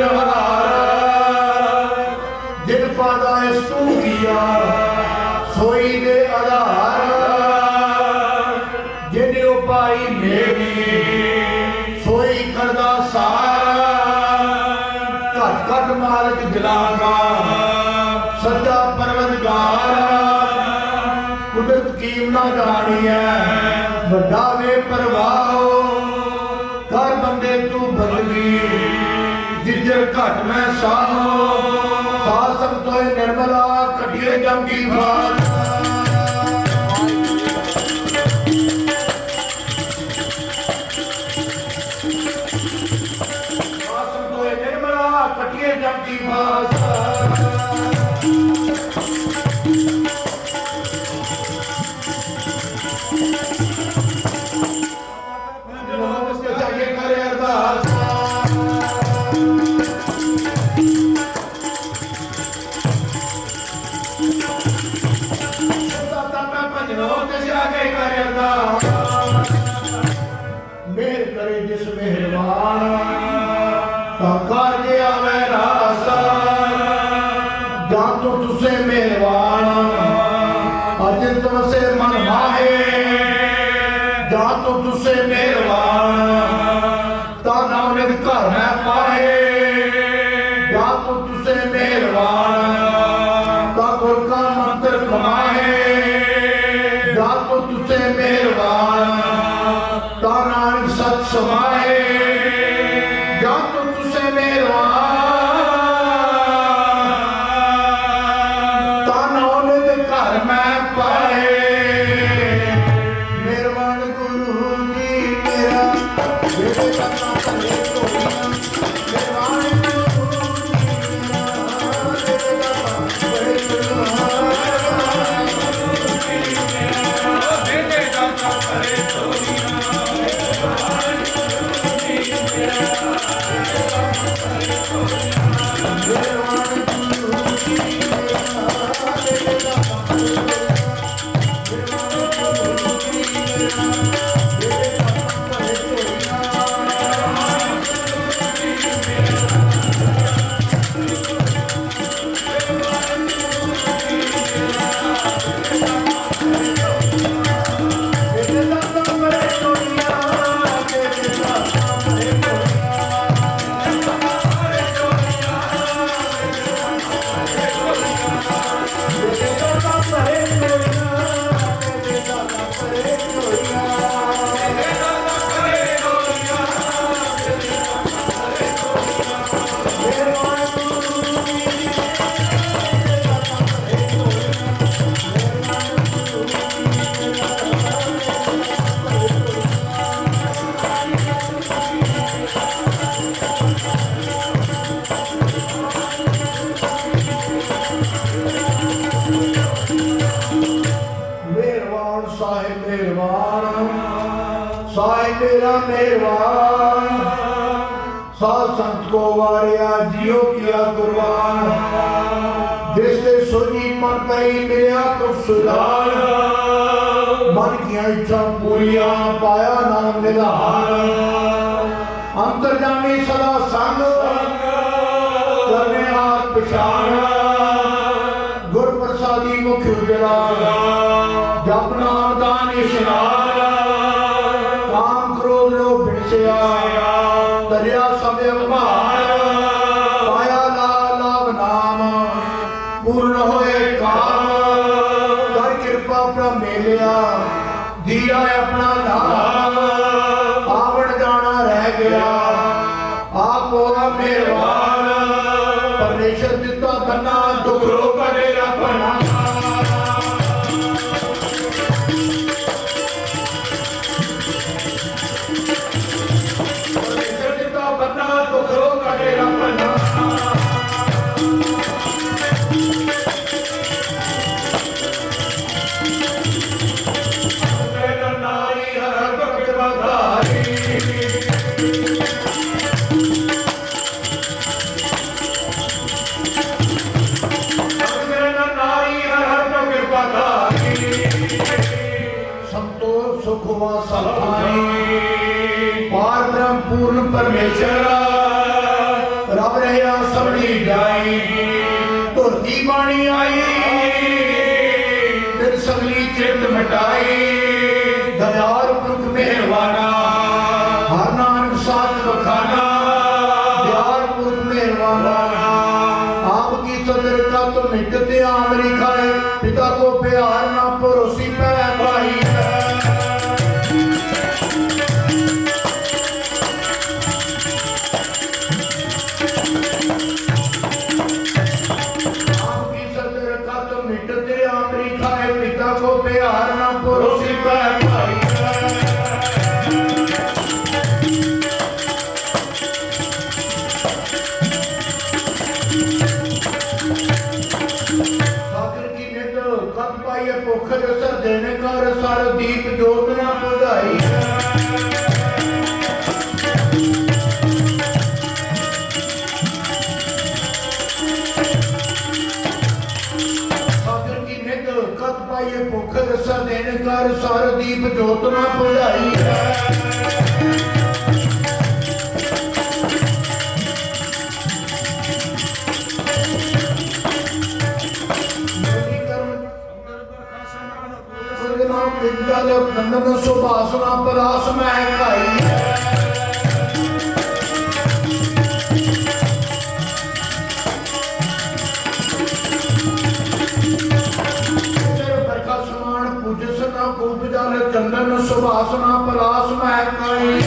ਰਾਖੇਗਾ ਸਿਰਜਣਹਾਰ ਪਾਦਾ ਇਸ ਤੂੰ ਸੋਈ ਦੇ ਆਧਾਰ। ਜਿਨ ਉਪਾਈ ਮੇਰੀ, ਸੋਈ ਕਰਦਾ ਸਾਰ। ਘਟ ਘਟ ਮਾਲਕ ਦਿਲਾਗਾ ਸੱਚਾ ਪਰਵਤਗਾਰ। ਕੁਦਰਤ ਕੀਮ ਨਾ ਜਾਣੀਐ, ਵੱਡਾ ਵੇ ਪਰਵਾਹੋ। ਕਰ ਬੰਦੇ ਤੂੰ ਬਦਲੀ। ਜਿੱਜਰ ਘਟ ਮੈਂ ਸਾਹੋ। ਸਾਹ ਤੋਏ ਨਿਰਮਲਾ ਕਟਿਏ ਜਮ ਕੀ ਬਾਤ ਆਸਮ ਤੋਏ ਨਿਰਮਲਾ ਕਟਿਏ ਜਮ ਕੀ ਬਾਤ ਤੇ ਜਾਗੇ ਮੇਰ ਕਰੇ ਜਿਸ ਮਿਹਰਬਾਨ ਸਾਹਿਬ ਮਿਹਰਬਾਨ। ਸਾਧ ਸੰਤ ਕੋ ਵਾਰਿਆ, ਜਿਉ ਕੀਆ ਕੁਰਬਾਨ। ਜਿਸ ਤੇ ਸੋਜੀ ਮਨ ਪਈ ਮਿਲਿਆ, ਤੁਮ ਸੁਧਾਰ। ਮਨ ਕੀਆਂ ਇੱਛਾ ਪੂਰੀਆਂ, ਪਾਇਆ ਨਾਮ ਨਿਧਾਨ। ਅੰਤਰਜਾਮੀ ਸਦਾ ਸੰਗ। ਕਰਨੇ ਆਪ ਪਛਾਣ। ਤਰਿਆ ਪਾਇਆ ਲਾ ਲਾਭ ਨਾਮ, ਪੂਰਨ ਹੋਏ ਕਾਮ ਕਰ ਕਿਰਪਾ ਆਪਣਾ ਮੇਲਿਆ, ਦੀਆ ਆਪਣਾ ਨਾਮ। ਆਵਣ ਜਾਣਾ ਰਹਿ ਗਿਆ ਮਿਹਰਬਾਨ ਪਰਮੇਸ਼ਰ ਦਿੱਤਾ ਬੰਨਾ ਦੁਖ ਰੋਗ ਕਟੇਗਾ Amém. ਪਾਈਏ ਭੁੱਖ ਰਸਰ ਦੇਣ ਕਰ ਸਰ ਦੀਪ ਜੋਤ ਨਾ ਬੁਝਾਈ ਸਾਗਰ ਕੀ ਨਿਤ ਕਤ ਪਾਈਏ ਭੁੱਖ ਰਸਰ ਦੇਣ ਕਰ ਸਰ ਦੀਪ ਜੋਤ ਨਾ ਬੁਝਾਈ ਵਿਦਲ ਸੁਭਾਸਨਾ ਪਰਾਸ ਮੈਂ ਸਮਾਨ ਪੂਜਸ ਨਾ ਕੂਪ ਜਲ ਚੰਦਨ ਸੁਭਾਸਨਾ ਪਲਾਸ ਮੈਂ ਖਾਈ।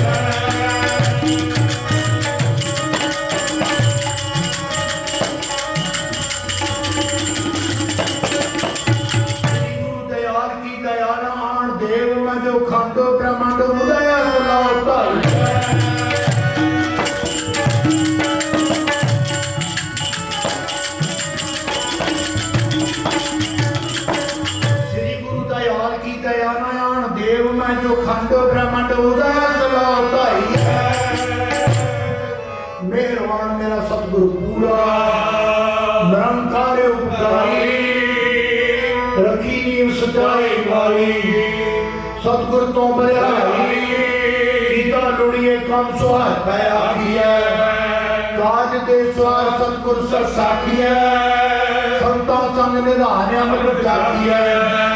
ਗੁਰੂ ਦਇਆਲ ਕੀ ਦਇਆ ਨਾ ਆਣ ਦੇਵ ਜੋ ਖੰਡ ਬ੍ਰਹਮੰਡ ਉਦੈ ਲਾਉ ਧਾਈ ਸ੍ਰੀ ਗੁਰੂ ਦਇਆਲ ਕੀ ਦਇਆ ਦੇਵ ਮੈਂ ਜੋ ਖੰਡ ਬ੍ਰਹਮੰਡ ਉਦੈ ਲਾਉ ਧਾਈ ਮਿਹਰਬਾਨ ਮੇਰਾ ਸਤਿਗੁਰੂ ਪੂਰਾ। ਨਿਰੰਕਾਰ ਉਪਕਾਰੀ ਸਤਿਗੁਰ ਤੋਂ ਬਰਿਆਈ ਕੀਤਾ ਲੋੜੀਏ ਕੰਮ ਸੁਹਾਇ ਪੈ ਆਖੀਐ ਕਾਜ ਦੇ ਸਵਾਰ ਸਤਿਗੁਰ ਸਰ ਸਾਖੀਐ। ਸੰਤਾਂ ਸੰਗ ਨਿਧਾਨ ਅੰਮ੍ਰਿਤ ਜਾਖੀਐ